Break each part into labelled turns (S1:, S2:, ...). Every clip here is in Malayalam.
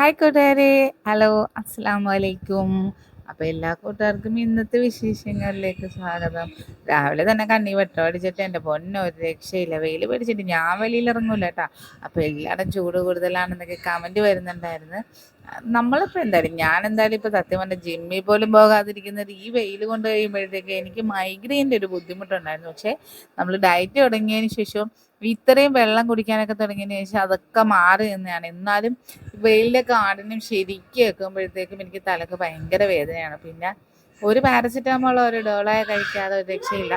S1: ഹായ് കൂട്ടുകാരെ. ഹലോ അസ്സാം വലൈക്കും അപ്പോൾ എല്ലാ കൂട്ടുകാർക്കും ഇന്നത്തെ വിശേഷങ്ങളിലേക്ക് സ്വാഗതം. രാവിലെ തന്നെ കണ്ണി വെട്ടം അടിച്ചിട്ട് എന്റെ പൊന്നോ ഒരു രക്ഷയില്ല. വെയിൽ പിടിച്ചിട്ട് ഞാൻ വെളിയിൽ ഇറങ്ങൂല കേട്ടോ. അപ്പോൾ എല്ലായിടും ചൂട് കൂടുതലാണെന്നൊക്കെ കമന്റ് വരുന്നുണ്ടായിരുന്നു. നമ്മളിപ്പോൾ എന്തായാലും ഞാൻ എന്തായാലും ഇപ്പോൾ സത്യം പറഞ്ഞാൽ ജിമ്മിൽ പോലും പോകാതിരിക്കുന്നത് ഈ വെയിൽ കൊണ്ട് കഴിയുമ്പോഴത്തേക്ക് എനിക്ക് മൈഗ്രെയിന്റെ ഒരു ബുദ്ധിമുട്ടുണ്ടായിരുന്നു. പക്ഷേ നമ്മൾ ഡയറ്റ് തുടങ്ങിയതിന് ശേഷം ഇത്രയും വെള്ളം കുടിക്കാനൊക്കെ തുടങ്ങിയതിന് ശേഷം അതൊക്കെ മാറി നിന്നാണ് എന്നാലും വെയിലിന്റെ കാടിനും ശരിക്കും വെക്കുമ്പോഴത്തേക്കും എനിക്ക് തലക്ക് ഭയങ്കര വേദനയാണ്. പിന്നെ ഒരു പാരസിറ്റാമോൾ ഒരു ഡോളായ കഴിക്കാതെ ഒരു രക്ഷയില്ല.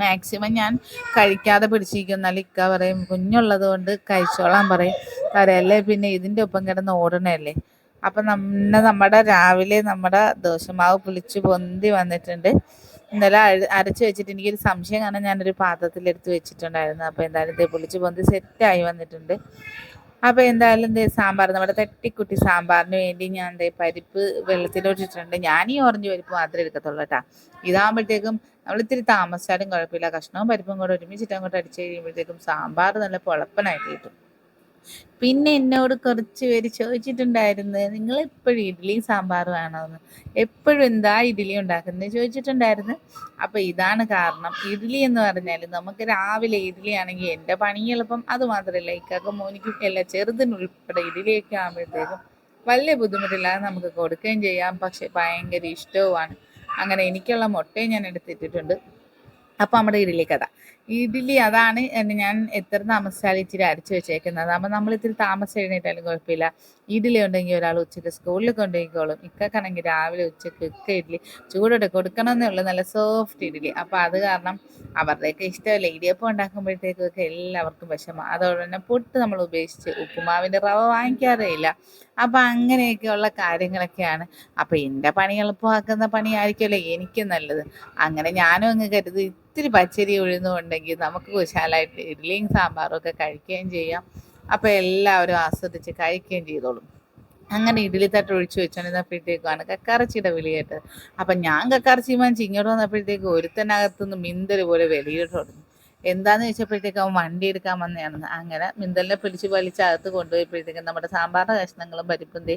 S1: മാക്സിമം ഞാൻ കഴിക്കാതെ പിടിച്ചിരിക്കും എന്നാലും ഇക്ക പറയും കുഞ്ഞുള്ളത് കൊണ്ട് കഴിച്ചോളാൻ പറയും. പറയല്ലേ പിന്നെ ഇതിന്റെ ഒപ്പം കിടന്ന് ഓടണല്ലേ? അപ്പം നമ്മ നമ്മുടെ രാവിലെ നമ്മുടെ ദോശമാവ് പുളിച്ച് പൊന്തി വന്നിട്ടുണ്ട്. ഇന്നലെ അരച്ച് വെച്ചിട്ട് എനിക്കൊരു സംശയം കാരണം ഞാനൊരു പാത്രത്തിൽ എടുത്ത് വെച്ചിട്ടുണ്ടായിരുന്നു. അപ്പോൾ എന്തായാലും ഇത് പൊളിച്ച് പൊന്തി സെറ്റായി വന്നിട്ടുണ്ട്. അപ്പോൾ എന്തായാലും ദേ സാമ്പാർ നമ്മുടെ തട്ടിക്കുട്ടി സാമ്പാറിന് വേണ്ടി ഞാൻ എന്തേ പരിപ്പ് വെള്ളത്തിലോട്ടിട്ടുണ്ട് ഞാൻ ഈ ഓറഞ്ച് പരിപ്പ് മാത്രമേ എടുക്കത്തുള്ളൂ കേട്ടോ. ഇതാകുമ്പോഴത്തേക്കും നമ്മൾ ഇത്തിരി താമസിച്ചാലും കുഴപ്പമില്ല. കഷ്ണവും പരിപ്പും കൂടെ ഒരുമിച്ചിട്ട് അങ്ങോട്ട് അടിച്ച് കഴിയുമ്പോഴത്തേക്കും സാമ്പാർ നല്ല പൊളപ്പനായിട്ട് കിട്ടും. പിന്നെ എന്നോട് കുറച്ച് പേര് ചോദിച്ചിട്ടുണ്ടായിരുന്നു നിങ്ങൾ എപ്പോഴും ഇഡ്ഡലിയും സാമ്പാറും വേണമെന്ന് എപ്പോഴും എന്താ ഇഡ്ഡലി ഉണ്ടാക്കുന്നത് ചോദിച്ചിട്ടുണ്ടായിരുന്നു. അപ്പോൾ ഇതാണ് കാരണം. ഇഡ്ഡലി എന്ന് പറഞ്ഞാൽ നമുക്ക് രാവിലെ ഇഡ്ഡലി ആണെങ്കിൽ എന്റെ പണി എളുപ്പം. അത് മാത്രമല്ല ഇക്കാക്കും മോനിക്കും എല്ലാം ചെറുതിനുൾപ്പെടെ ഇഡ്ഡലിയൊക്കെ ആകുമ്പോഴത്തേക്കും വലിയ ബുദ്ധിമുട്ടില്ലാതെ നമുക്ക് കൊടുക്കുകയും ചെയ്യാം. പക്ഷെ ഭയങ്കര ഇഷ്ടവുമാണ്. അങ്ങനെ എനിക്കുള്ള മുട്ടയും ഞാൻ എടുത്തിട്ടിട്ടുണ്ട്. അപ്പോൾ നമ്മുടെ ഇഡ്ഡലി കഥ. ഇഡ്ഡലി അതാണ് ഞാൻ എത്ര താമസിച്ചാലും ഇച്ചിരി അരച്ചു വെച്ചേക്കുന്നത്. അപ്പോൾ നമ്മൾ ഇത്തിരി താമസം എഴുന്നേറ്റാലും കുഴപ്പമില്ല. ഇഡ്ഡലി ഉണ്ടെങ്കിൽ ഒരാൾ ഉച്ചയ്ക്ക് സ്കൂളിൽ കൊണ്ടുപോയിക്കോളും. ഇക്കക്കാണെങ്കിൽ രാവിലെ ഉച്ചയ്ക്ക് ഇക്ക ഇഡ്ഡലി ചൂടോടെ കൊടുക്കണമെന്നേ ഉള്ളൂ. നല്ല സോഫ്റ്റ് ഇഡ്ഡലി. അപ്പോൾ അത് കാരണം അവരുടെയൊക്കെ ഇഷ്ടമല്ല? ഇടിയപ്പം ഉണ്ടാക്കുമ്പോഴത്തേക്കൊക്കെ എല്ലാവർക്കും വിഷമം. അതോടെ തന്നെ പൊട്ട് നമ്മൾ ഉപേക്ഷിച്ച് ഉപ്പുമാവിന്റെ റവ വാങ്ങിക്കാറേ ഇല്ല. അപ്പം അങ്ങനെയൊക്കെയുള്ള കാര്യങ്ങളൊക്കെയാണ്. അപ്പോൾ എന്റെ പണി എളുപ്പമാക്കുന്ന പണിയായിരിക്കുമല്ലോ എനിക്ക് നല്ലത്. അങ്ങനെ ഞാനും അങ്ങ് കരുതി ഇത്തിരി പച്ചരി ഉഴുന്നുണ്ടെങ്കിൽ നമുക്ക് കുശാലായിട്ട് ഇഡ്ഡലിയും സാമ്പാറും ഒക്കെ കഴിക്കുകയും ചെയ്യാം. അപ്പോൾ എല്ലാവരും ആസ്വദിച്ച് കഴിക്കുകയും ചെയ്തോളും. അങ്ങനെ ഇഡ്ഡലി തട്ട് ഒഴിച്ചു വെച്ചോണ്ടിരുന്നപ്പോഴത്തേക്കാണ് കക്കാറച്ചിയുടെ വിളി കേട്ടത്. അപ്പം ഞാൻ കക്കാറച്ചി വാങ്ങിച്ച് ഇങ്ങോട്ട് വന്നപ്പോഴത്തേക്ക് ഒരുത്തനകത്തുനിന്ന് മിന്തൽ പോലെ വെളിയിട്ട് തുടങ്ങി എന്താന്ന് ചോദിച്ചപ്പോഴത്തേക്ക് അവൻ വണ്ടി എടുക്കാൻ വന്നതാണെന്ന് അങ്ങനെ മിന്തലിനെ പിടിച്ച് വലിച്ച് അകത്ത് കൊണ്ടുപോയപ്പോഴത്തേക്കും നമ്മുടെ സാമ്പാറിന്റെ കഷ്ണങ്ങളും പരിപ്പും തേ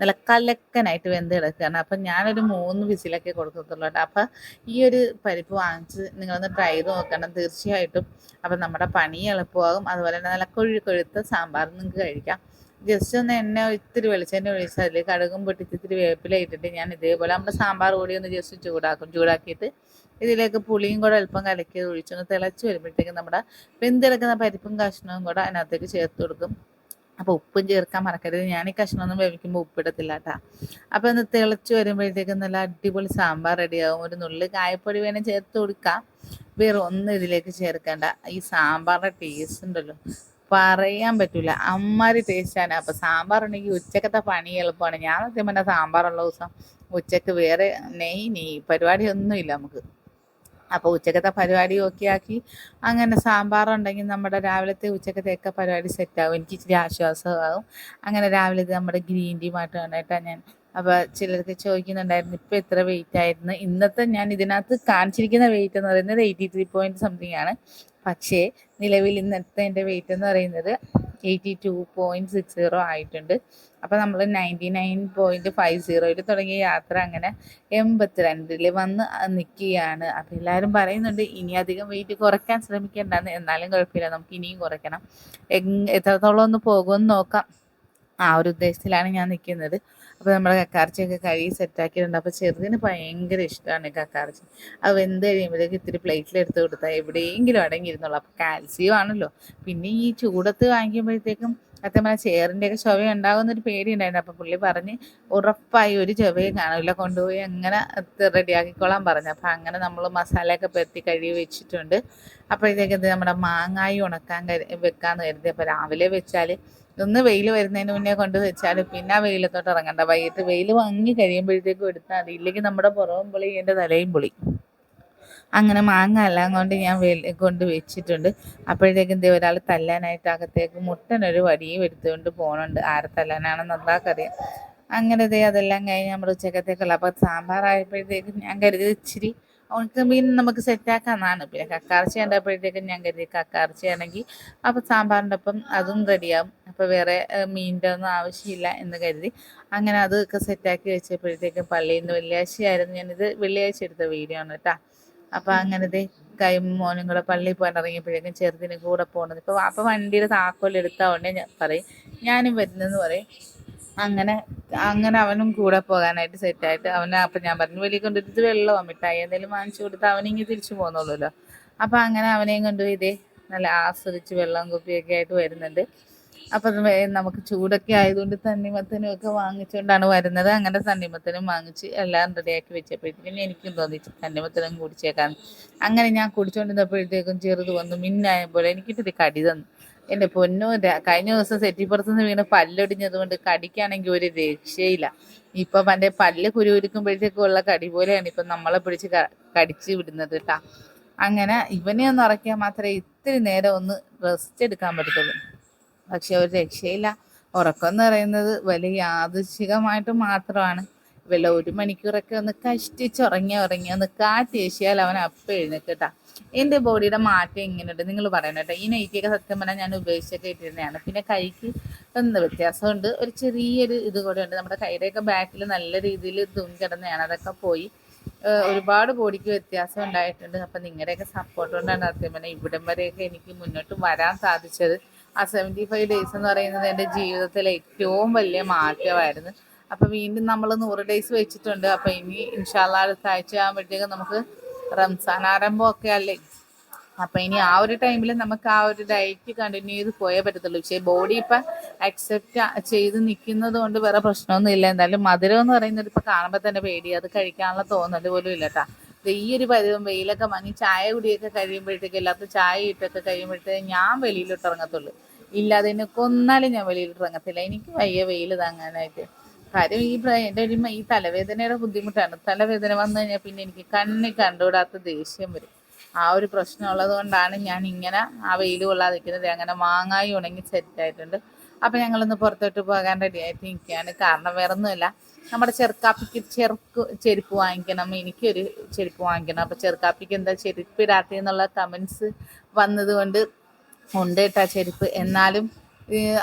S1: നല്ല കലക്കനായിട്ട് വെന്ത് കിടക്കുകയാണ്. അപ്പം ഞാനൊരു മൂന്ന് വിസിലൊക്കെ കൊടുക്കത്തുള്ളൂ കേട്ടോ. അപ്പം ഈ ഒരു പരിപ്പ് വാങ്ങിച്ച് നിങ്ങളൊന്ന് ട്രൈ ചെയ്ത് നോക്കണം. തീർച്ചയായിട്ടും അപ്പം നമ്മുടെ പണി എളുപ്പമാകും. അതുപോലെ തന്നെ നല്ല കൊഴു കൊഴുത്ത സാമ്പാർ നിങ്ങൾക്ക് കഴിക്കാം. ജസ്റ്റ് ഒന്ന് എണ്ണ ഇത്തിരി വെളിച്ചെണ്ണ ഒഴിച്ച് അതിൽ കടുകും പൊട്ടിച്ച് ഇത്തിരി ഞാൻ ഇതേപോലെ നമ്മുടെ സാമ്പാർ കൂടി ഒന്ന് ജസ്റ്റ് ചൂടാക്കും. ചൂടാക്കിയിട്ട് ഇതിലേക്ക് പുളിയും കൂടെ അല്പം കലക്കി ഒഴിച്ചൊന്ന് തിളച്ച് വരുമ്പോഴത്തേക്കും നമ്മുടെ വെന്തിളക്കുന്ന പരിപ്പും കഷ്ണവും കൂടെ അതിനകത്തേക്ക് ചേർത്ത് കൊടുക്കും. അപ്പോൾ ഉപ്പും ചേർക്കാൻ മറക്കരുത്. ഞാൻ ഈ കഷ്ണമൊന്നും വേവിക്കുമ്പോൾ ഉപ്പിടത്തില്ല കേട്ടോ. അപ്പോൾ ഒന്ന് തിളച്ച് വരുമ്പോഴത്തേക്കും നല്ല അടിപൊളി സാമ്പാർ റെഡിയാവും ഒരു നുള്ളി കായപ്പൊടി വേണേൽ ചേർത്ത് കൊടുക്കാം. വേറെ ഒന്നും ഇതിലേക്ക് ചേർക്കേണ്ട. ഈ സാമ്പാറിന്റെ ടേസ്റ്റ് ഉണ്ടല്ലോ. പറയാൻ പറ്റൂല. അമ്മാരി ടേസ്റ്റാണ് അപ്പോൾ സാമ്പാർ ഉണ്ടെങ്കിൽ ഉച്ചക്കത്തെ പണി എളുപ്പമാണ്. ഞാൻ സത്യം പറഞ്ഞാൽ സാമ്പാറുള്ള ദിവസം ഉച്ചയ്ക്ക് വേറെ നെയ് നെയ് പരിപാടിയൊന്നുമില്ല നമുക്ക്. അപ്പോൾ ഉച്ചക്കത്തെ പരിപാടി ഒക്കെ ആക്കി. അങ്ങനെ സാമ്പാറുണ്ടെങ്കിൽ നമ്മുടെ രാവിലത്തെ ഉച്ചക്കത്തെയൊക്കെ പരിപാടി സെറ്റാകും എനിക്ക് ഇച്ചിരി ആശ്വാസമാകും. അങ്ങനെ രാവിലെ നമ്മുടെ ഗ്രീൻ ടീ മാറ്റം ഉണ്ടായിട്ടാണ് ഞാൻ. അപ്പോൾ ചിലർക്ക് ചോദിക്കുന്നുണ്ടായിരുന്നു ഇപ്പോൾ എത്ര വെയിറ്റ് ആയിരുന്നു? ഇന്നത്തെ ഞാൻ ഇതിനകത്ത് കാണിച്ചിരിക്കുന്ന വെയിറ്റ് എന്ന് പറയുന്നത് എയ്റ്റി ത്രീ പോയിന്റ് സംതിങ് ആണ്. പക്ഷേ നിലവിൽ ഇന്നത്തെ എന്റെ വെയിറ്റ് എന്ന് പറയുന്നത് eighty two point six zero ആയിട്ടുണ്ട്. അപ്പോൾ നമ്മൾ നയന്റി നയൻ പോയിന്റ് ഫൈവ് സീറോയിൽ തുടങ്ങിയ യാത്ര അങ്ങനെ എൺപത്തിരണ്ടിൽ വന്ന് നിൽക്കുകയാണ് അപ്പോൾ എല്ലാവരും പറയുന്നുണ്ട് ഇനി അധികം വെയിറ്റ് കുറയ്ക്കാൻ ശ്രമിക്കേണ്ടെന്ന്. എന്നാലും കുഴപ്പമില്ല നമുക്ക് ഇനിയും കുറയ്ക്കണം. എത്രത്തോളം ഒന്ന് പോകുമെന്ന് നോക്കാം. ആ ഒരു ഉദ്ദേശത്തിലാണ് ഞാൻ നിൽക്കുന്നത്. അപ്പോൾ നമ്മുടെ കക്കാർച്ചിയൊക്കെ കഴുകി സെറ്റാക്കിയിട്ടുണ്ട് അപ്പോൾ ചെറുതിന് ഭയങ്കര ഇഷ്ടമാണ് കക്കാർച്ചി അത് വെന്ത് കഴിയുമ്പോഴേക്ക് ഇത്തിരി പ്ലേറ്റിലെടുത്ത് കൊടുത്താൽ എവിടെയെങ്കിലും അടങ്ങിയിരുന്നുള്ളൂ അപ്പോൾ കാൽസ്യം ആണല്ലോ. പിന്നെ ഈ ചൂടത്ത് വാങ്ങിക്കുമ്പോഴത്തേക്കും സത്യം പറഞ്ഞാൽ ചെയറിന്റെയൊക്കെ ചുവ ഉണ്ടാകുന്നൊരു പേടിയുണ്ടായിരുന്നു. അപ്പോൾ പുള്ളി പറഞ്ഞ് ഉറപ്പായി ഒരു ചുവയും കാണില്ല കൊണ്ടുപോയി അങ്ങനെ റെഡിയാക്കിക്കോളാൻ പറഞ്ഞു. അപ്പോൾ അങ്ങനെ നമ്മൾ മസാലയൊക്കെ പെരട്ടി കഴുകി വെച്ചിട്ടുണ്ട്. അപ്പോഴത്തേക്ക് നമ്മുടെ മാങ്ങായി ഉണക്കാൻ വെക്കാമെന്ന് കരുതി. അപ്പോൾ രാവിലെ വെച്ചാൽ ഒന്ന് വെയിൽ വരുന്നതിന് മുന്നേ കൊണ്ട് വെച്ചാൽ പിന്നെ ആ വെയിലത്തോട്ട് ഇറങ്ങണ്ട. വൈകിട്ട് വെയിൽ വാങ്ങി കഴിയുമ്പോഴത്തേക്കും എടുത്താൽ മതി. ഇല്ലെങ്കിൽ നമ്മുടെ പുറവും പൊളി എന്റെ തലയും പൊളി. അങ്ങനെ മാങ്ങ എല്ലാം കൊണ്ട് ഞാൻ കൊണ്ട് വെച്ചിട്ടുണ്ട്. അപ്പോഴത്തേക്കും ദേ ഒരാൾ തല്ലാനായിട്ട് അകത്തേക്ക് മുട്ടനൊരു വടിയും എടുത്തുകൊണ്ട് പോകുന്നുണ്ട് ആരെ തല്ലാനാണെന്ന് എന്താക്കറിയാം. അങ്ങനെ ദേ അതെല്ലാം കഴിഞ്ഞ് നമ്മൾ ഉച്ചക്കത്തേക്കുള്ള. അപ്പോൾ സാമ്പാറായപ്പോഴത്തേക്കും ഞാൻ കരുതി ഇച്ചിരി ഉണക്കമീൻ നമുക്ക് സെറ്റാക്കാന്നാണ് പിന്നെ കക്കാർച്ചി കണ്ടപ്പോഴത്തേക്കും ഞാൻ കരുതി കക്കാർച്ച ആണെങ്കിൽ അപ്പോൾ സാമ്പാറിന്റെ ഒപ്പം അതും റെഡിയാവും. അപ്പോൾ വേറെ മീനിന്റെ ഒന്നും ആവശ്യമില്ല എന്ന് കരുതി. അങ്ങനെ അതൊക്കെ സെറ്റാക്കി വെച്ചപ്പോഴത്തേക്കും പള്ളിയിൽ നിന്ന് വെള്ളിയാഴ്ചയായിരുന്നു. ഞാനിത് വെള്ളിയാഴ്ച എടുത്ത വീഡിയോ ആണ് കേട്ടോ. അപ്പോൾ അങ്ങനത്തെ കൈ മോനും കൂടെ പള്ളിയിൽ പോകാൻ ഇറങ്ങിയപ്പോഴേക്കും ചെറുതിന് കൂടെ പോകുന്നത് ഇപ്പോൾ അപ്പൊ വണ്ടിയുടെ താക്കോൽ എടുത്താൽ ഉടനെ ഞാൻ പറയും ഞാനും വരുന്നെന്ന് പറയും. അങ്ങനെ അങ്ങനെ അവനും കൂടെ പോകാനായിട്ട് സെറ്റായിട്ട് അവനെ അപ്പം ഞാൻ പറഞ്ഞു വലിയ കൊണ്ടിട്ട് വെള്ളം മിഠായി എന്തെങ്കിലും വാങ്ങിച്ചു കൊടുത്ത് അവനിങ്ങി തിരിച്ചു പോകുന്നുള്ളൂല്ലോ അപ്പം അങ്ങനെ അവനെയും കൊണ്ടുപോയി ഇതേ നല്ല ആസ്വദിച്ച് വെള്ളം കുപ്പിയൊക്കെ ആയിട്ട് വരുന്നുണ്ട്. അപ്പം നമുക്ക് ചൂടൊക്കെ ആയതുകൊണ്ട് തണ്ണിമത്തനും ഒക്കെ വാങ്ങിച്ചുകൊണ്ടാണ് വരുന്നത്. അങ്ങനെ തണ്ണിമത്തനും വാങ്ങിച്ച് എല്ലാം റെഡിയാക്കി വെച്ചപ്പോഴത്തേക്കും എനിക്കും തോന്നിച്ചു തണ്ണിമത്തനും കുടിച്ചേക്കാൻ അങ്ങനെ ഞാൻ കുടിച്ചുകൊണ്ടിരുന്നപ്പോഴത്തേക്കും ചെറുത് വന്നു മിന്നായ പോലെ എനിക്കിട്ടൊരു കടി തന്നു. എന്റെ പൊന്നു കഴിഞ്ഞ ദിവസം സെറ്റിപ്പുറത്തുനിന്ന് വീണ് പല്ലൊടിഞ്ഞത് കൊണ്ട് കടിക്കാണെങ്കിൽ ഒരു രക്ഷയില്ല. ഇപ്പൊ പണ്ടേ പല്ല് കുരുവരിക്കുമ്പോഴത്തേക്കും ഉള്ള കടി പോലെയാണ് ഇപ്പൊ നമ്മളെ പിടിച്ച് കടിച്ച് വിടുന്നത് കേട്ടാ അങ്ങനെ ഇവനെ ഒന്ന് ഉറക്കിയാൽ മാത്രമേ ഇത്തിരി നേരം ഒന്ന് റെസ്റ്റ് എടുക്കാൻ പറ്റത്തുള്ളൂ. പക്ഷെ ഒരു രക്ഷയില്ല. ഉറക്കം എന്ന് പറയുന്നത് വലിയ യാദൃശികമായിട്ട് മാത്രമാണ്. വല്ല ഒരു മണിക്കൂറൊക്കെ ഒന്ന് കഷ്ടിച്ച് ഉറങ്ങി ഒന്ന് കാറ്റേശിയാൽ അവൻ അപ്പം എഴുന്നേക്കട്ടാ എന്റെ ബോഡിയുടെ മാറ്റം ഇങ്ങനെയുണ്ട് നിങ്ങൾ പറയണം കേട്ടോ. ഈ നൈറ്റിയൊക്കെ സത്യം പറഞ്ഞാൽ ഞാൻ ഉപയോഗിച്ചൊക്കെ ഇട്ടിരുന്നതാണ്. പിന്നെ കൈക്ക് ഒന്ന് വ്യത്യാസമുണ്ട്? ഒരു ചെറിയൊരു ഇത് കൂടെ ഉണ്ട്. നമ്മുടെ കൈയുടെയൊക്കെ ബാക്കിൽ നല്ല രീതിയിൽ തുണി കിടന്നതാണ്. അതൊക്കെ പോയി. ഒരുപാട് ബോഡിക്ക് വ്യത്യാസം ഉണ്ടായിട്ടുണ്ട്. അപ്പം നിങ്ങളുടെയൊക്കെ സപ്പോർട്ട് കൊണ്ടാണ് സത്യം പറഞ്ഞാൽ ഇവിടം വരെയൊക്കെ എനിക്ക് മുന്നോട്ട് വരാൻ സാധിച്ചത്. ആ സെവന്റി ഫൈവ് ഡേയ്സ് എന്ന് പറയുന്നത് എന്റെ ജീവിതത്തിലെ ഏറ്റവും വലിയ മാറ്റമായിരുന്നു. അപ്പം വീണ്ടും നമ്മൾ നൂറ് ഡേയ്സ് വെച്ചിട്ടുണ്ട്. അപ്പം ഇനി ഇൻഷാല്ല അടുത്ത ആഴ്ച ആകുമ്പോഴത്തേക്കും നമുക്ക് റംസാൻ ആരംഭമൊക്കെ അല്ലേ? അപ്പം ഇനി ആ ഒരു ടൈമിൽ നമുക്ക് ആ ഒരു ഡയറ്റ് കണ്ടിന്യൂ ചെയ്ത് പോയേ പറ്റത്തുള്ളൂ. പക്ഷേ ബോഡി ഇപ്പം അക്സെപ്റ്റ് ചെയ്ത് നിൽക്കുന്നത് കൊണ്ട് വേറെ പ്രശ്നമൊന്നും ഇല്ല എന്തായാലും മധുരം എന്ന് പറയുന്നത് ഇപ്പം കാണുമ്പോൾ തന്നെ പേടി. അത് കഴിക്കാനുള്ള തോന്നൽ പോലും ഇല്ല കേട്ടോ ഈ ഒരു വെയിലൊക്കെ മങ്ങി ചായ കുടിയൊക്കെ കഴിയുമ്പോഴത്തേക്ക് എല്ലാവർക്കും ചായ ഇട്ടൊക്കെ കഴിയുമ്പോഴത്തേക്ക് ഞാൻ വെളിയിലോട്ട് ഇറങ്ങത്തുള്ളൂ. ഇല്ലാതെ എന്നെ കൊന്നാലും ഞാൻ വെളിയിലോട്ട് ഇറങ്ങത്തില്ല. എനിക്ക് വയ്യ വെയിൽ താങ്ങാനായിട്ട്. കാര്യം ഈ എന്റെ ഒരു ഈ തലവേദനയുടെ ബുദ്ധിമുട്ടാണ്. തലവേദന വന്നു കഴിഞ്ഞാൽ പിന്നെ എനിക്ക് കണ്ണിൽ കണ്ടുകൂടാത്ത ദേഷ്യം വരും. ആ ഒരു പ്രശ്നം ഉള്ളത് കൊണ്ടാണ് ഞാൻ ഇങ്ങനെ ആ വെയിൽ കൊള്ളാതെ നിൽക്കുന്നത്. അങ്ങനെ മാങ്ങായി ഉണങ്ങി സെറ്റായിട്ടുണ്ട് അപ്പം ഞങ്ങളൊന്ന് പുറത്തോട്ട് പോകാൻ റെഡി ആയിട്ട് നിൽക്കുകയാണ്. കാരണം വേറെ ഒന്നുമില്ല നമ്മുടെ ചെറുക്കാപ്പിക്ക് ചെറുക്ക് ചെരുപ്പ് വാങ്ങിക്കണം. എനിക്കൊരു ചെരുപ്പ് വാങ്ങിക്കണം. അപ്പം ചെറുക്കാപ്പിക്ക് എന്താ ചെരുപ്പ് ഇടാത്തതെന്നുള്ള കമൻസ് വന്നതുകൊണ്ട് ഉണ്ട് കേട്ടോ ചെരുപ്പ്. എന്നാലും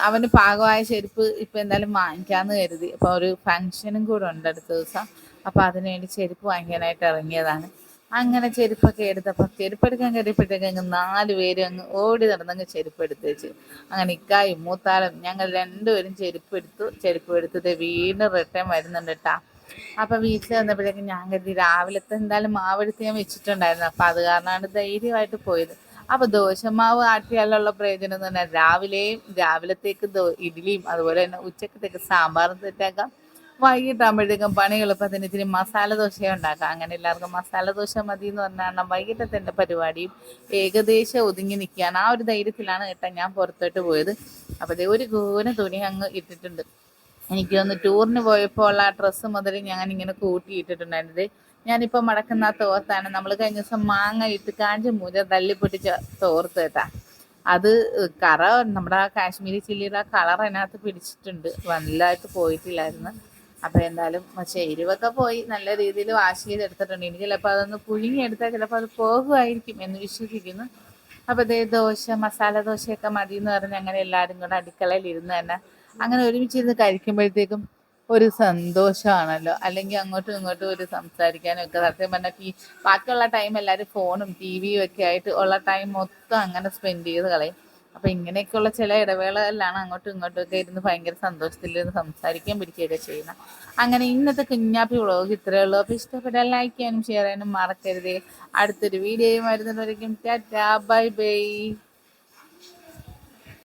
S1: അവന് പാകമായ ചെരുപ്പ് ഇപ്പം എന്തായാലും വാങ്ങിക്കാമെന്ന് കരുതി. അപ്പോൾ ഒരു ഫങ്ഷനും കൂടെ ഉണ്ട് അടുത്ത ദിവസം. അപ്പോൾ അതിനുവേണ്ടി ചെരുപ്പ് വാങ്ങിക്കാനായിട്ട് ഇറങ്ങിയതാണ്. അങ്ങനെ ചെരുപ്പൊക്കെ എടുത്തപ്പോൾ ചെരുപ്പെടുക്കാൻ കയറിയപ്പോഴത്തേക്ക് അങ്ങ് നാല് പേരും അങ്ങ് ഓടി നടന്നങ്ങ് ചെരുപ്പ് എടുത്ത് വെച്ച്. അങ്ങനെ ഇക്കായും മൂത്താലും ഞങ്ങൾ രണ്ടുപേരും ചെരുപ്പ് എടുത്തു. ചെരുപ്പ് എടുത്തിട്ട് വീണ്ടും റിട്ടേൺ വരുന്നുണ്ട് കേട്ടാ അപ്പൊ വീട്ടിൽ വന്നപ്പോഴേക്കും ഞാൻ കരുതി രാവിലത്തെ എന്തായാലും മാവെടുത്ത് ഞാൻ വെച്ചിട്ടുണ്ടായിരുന്നു. അപ്പൊ അത് കാരണമാണ് ധൈര്യമായിട്ട് പോയത്. അപ്പൊ ദോശമാവ് ആട്ടിയാലുള്ള പ്രയോജനം എന്ന് പറഞ്ഞാൽ രാവിലെയും രാവിലത്തേക്ക് ഇഡ്ഡലിയും അതുപോലെ തന്നെ ഉച്ചക്കത്തേക്ക് സാമ്പാറും സെറ്റാക്കാം. വൈകിട്ടാകുമ്പോഴത്തേക്കും പണി എളുപ്പത്തിന് ഇത്തിരി മസാല ദോശ ഉണ്ടാക്കാം. അങ്ങനെ എല്ലാവർക്കും മസാല ദോശ മതി എന്ന് പറഞ്ഞാൽ വൈകിട്ടത്തെ പരിപാടിയും ഏകദേശം ഒതുങ്ങി നിൽക്കുകയാണ്. ആ ഒരു ധൈര്യത്തിലാണ് കേട്ടോ ഞാൻ പുറത്തോട്ട് പോയത്. അപ്പോൾ ഒരു കൂന തുണി അങ്ങ് ഇട്ടിട്ടുണ്ട്. എനിക്ക് ഒന്ന് ടൂറിന് പോയപ്പോൾ ഉള്ള ആ ഡ്രസ്സ് മുതൽ ഞാൻ ഇങ്ങനെ കൂട്ടിയിട്ടിട്ടുണ്ടായിരുന്നത്. ഞാനിപ്പോൾ മടക്കുന്ന തോർത്താണ്. നമ്മൾ കഴിഞ്ഞ ദിവസം മാങ്ങ ഇട്ട് കാഞ്ച മൂല പൊട്ടിച്ച തോർത്ത് കേട്ടാ. അത് കറ നമ്മുടെ ആ കാശ്മീരി ചില്ലിയുടെ ആ കളർ അതിനകത്ത് പിടിച്ചിട്ടുണ്ട്. വലുതായിട്ട് പോയിട്ടില്ലായിരുന്നു. അപ്പോൾ എന്തായാലും പക്ഷേ എരിവൊക്കെ പോയി നല്ല രീതിയിൽ വാഷ് ചെയ്തെടുത്തിട്ടുണ്ട്. ഇനി ചിലപ്പോൾ അതൊന്ന് പുഴുങ്ങിയെടുത്താൽ ചിലപ്പോൾ അത് പോകുമായിരിക്കും എന്ന് വിശ്വസിക്കുന്നു. അപ്പോൾ ഇതേ ദോശ മസാല ദോശയൊക്കെ മതി എന്ന് പറഞ്ഞ് അങ്ങനെ എല്ലാവരും കൂടെ അടുക്കളയിൽ ഇരുന്ന് തന്നെ അങ്ങനെ ഒരുമിച്ചിരുന്ന് കഴിക്കുമ്പോഴത്തേക്കും ഒരു സന്തോഷമാണല്ലോ. അല്ലെങ്കിൽ അങ്ങോട്ടും ഇങ്ങോട്ടും ഒരു സംസാരിക്കാനും ഒക്കെ. സത്യം പറഞ്ഞാൽ ഈ ബാക്കിയുള്ള ടൈം എല്ലാവരും ഫോണും ടി വിയും ഒക്കെ ആയിട്ട് ഉള്ള ടൈം മൊത്തം അങ്ങനെ സ്പെൻഡ് ചെയ്ത് കളയും. അപ്പൊ ഇങ്ങനെയൊക്കെയുള്ള ചില ഇടവേളകളിലാണ് അങ്ങോട്ടും ഇങ്ങോട്ടും ഒക്കെ ഇരുന്ന് ഭയങ്കര സന്തോഷത്തിൽ സംസാരിക്കാൻ പിടിക്കുകയൊക്കെ ചെയ്യുന്ന അങ്ങനെ ഇന്നത്തെ കുഞ്ഞാപ്പി വ്ളോഗ് ഇത്രയേ ഉള്ളൂ. അപ്പൊ ഇഷ്ടപ്പെട്ടാൽ ലൈക്ക് ചെയ്യാനും ഷെയർ ചെയ്യാനും മറക്കരുത്. അടുത്തൊരു വീഡിയോയും വരുന്നവരേക്കും ടാറ്റാ ബൈ ബൈ